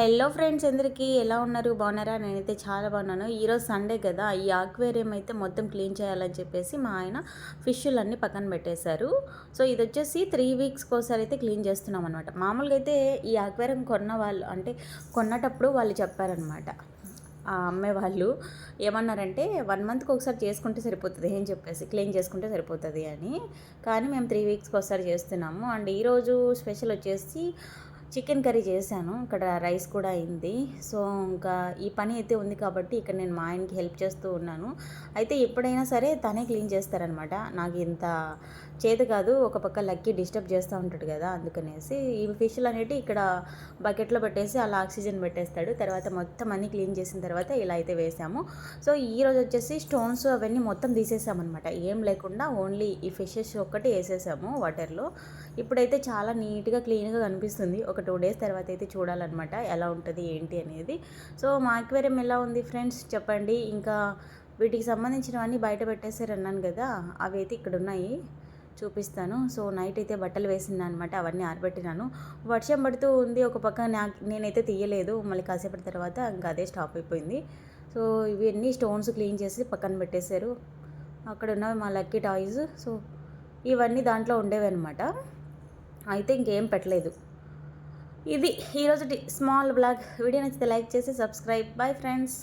Hello friends అందరికీ ఎలా ఉన్నారు? బాగున్నారా? నేనైతే చాలా బాగున్నాను. ఈరోజు సండే కదా ఈ ఆక్వేరియం అయితే మొత్తం క్లీన్ చేయాలని చెప్పేసి మా ఆయన ఫిష్లన్నీ పక్కన పెట్టేశారు. సో ఇది వచ్చేసి త్రీ వీక్స్కి ఒకసారి అయితే క్లీన్ చేస్తున్నాం అనమాట మామూలుగా అయితే ఈ ఆక్వేరియం కొన్న వాళ్ళు అంటే కొన్నటప్పుడు వాళ్ళు చెప్పారనమాట ఆ అమ్మే వాళ్ళు ఏమన్నారంటే వన్ మంత్కి ఒకసారి చేసుకుంటే సరిపోతుంది అని చెప్పేసి క్లీన్ చేసుకుంటే సరిపోతుంది అని. కానీ మేము త్రీ వీక్స్కి ఒకసారి చేస్తున్నాము. అండ్ ఈరోజు స్పెషల్ వచ్చేసి చికెన్ కర్రీ చేశాను. ఇక్కడ రైస్ కూడా అయింది. సో ఇంకా ఈ పని అయితే ఉంది కాబట్టి ఇక్కడ నేను మా ఆయనకి హెల్ప్ చేస్తూ ఉన్నాను. అయితే ఎప్పుడైనా సరే తనే క్లీన్ చేస్తారనమాట. నాకు ఇంత చేతి కాదు. ఒక పక్క లక్కీ డిస్టర్బ్ చేస్తూ ఉంటాడు కదా అందుకనేసి ఈ ఫిష్లు అనేవి ఇక్కడ బకెట్లో పెట్టేసి అలా ఆక్సిజన్ పెట్టేస్తాడు. తర్వాత మొత్తం అన్నీ క్లీన్ చేసిన తర్వాత ఇలా అయితే వేసాము. సో ఈ రోజు వచ్చేసి స్టోన్స్ అవన్నీ మొత్తం తీసేసామన్నమాట ఏం లేకుండా ఓన్లీ ఈ ఫిషెస్ ఒక్కటి వేసేసాము వాటర్లో. ఇప్పుడైతే చాలా నీట్గా క్లీన్గా కనిపిస్తుంది. ఒక టూ డేస్ తర్వాత అయితే చూడాలన్నమాట ఎలా ఉంటుంది ఏంటి అనేది. సో మా అక్వేరియం ఎలా ఉంది ఫ్రెండ్స్ చెప్పండి. ఇంకా వీటికి సంబంధించినవన్నీ బయట పెట్టేసారు అన్నాను కదా అవి అయితే ఇక్కడ ఉన్నాయి చూపిస్తాను. సో నైట్ అయితే బట్టలు వేసింది అనమాట అవన్నీ ఆరబెట్టినాను. వర్షం పడుతూ ఉంది ఒక పక్క నాకు నేనైతే తీయలేదు మళ్ళీ కాసేపటి తర్వాత ఇంకా అదే స్టాప్ అయిపోయింది. సో ఇవన్నీ స్టోన్స్ క్లీన్ చేసి పక్కన పెట్టేశారు. అక్కడ ఉన్నవి మా లక్కీ టాయ్స్. సో ఇవన్నీ దాంట్లో ఉండేవి అనమాట అయితే ఇంకేం పెట్టలేదు. ఇది ఈరోజు స్మాల్ బ్లాగ్. వీడియో నచ్చితే లైక్ చేసి సబ్స్క్రైబ్. Bye friends.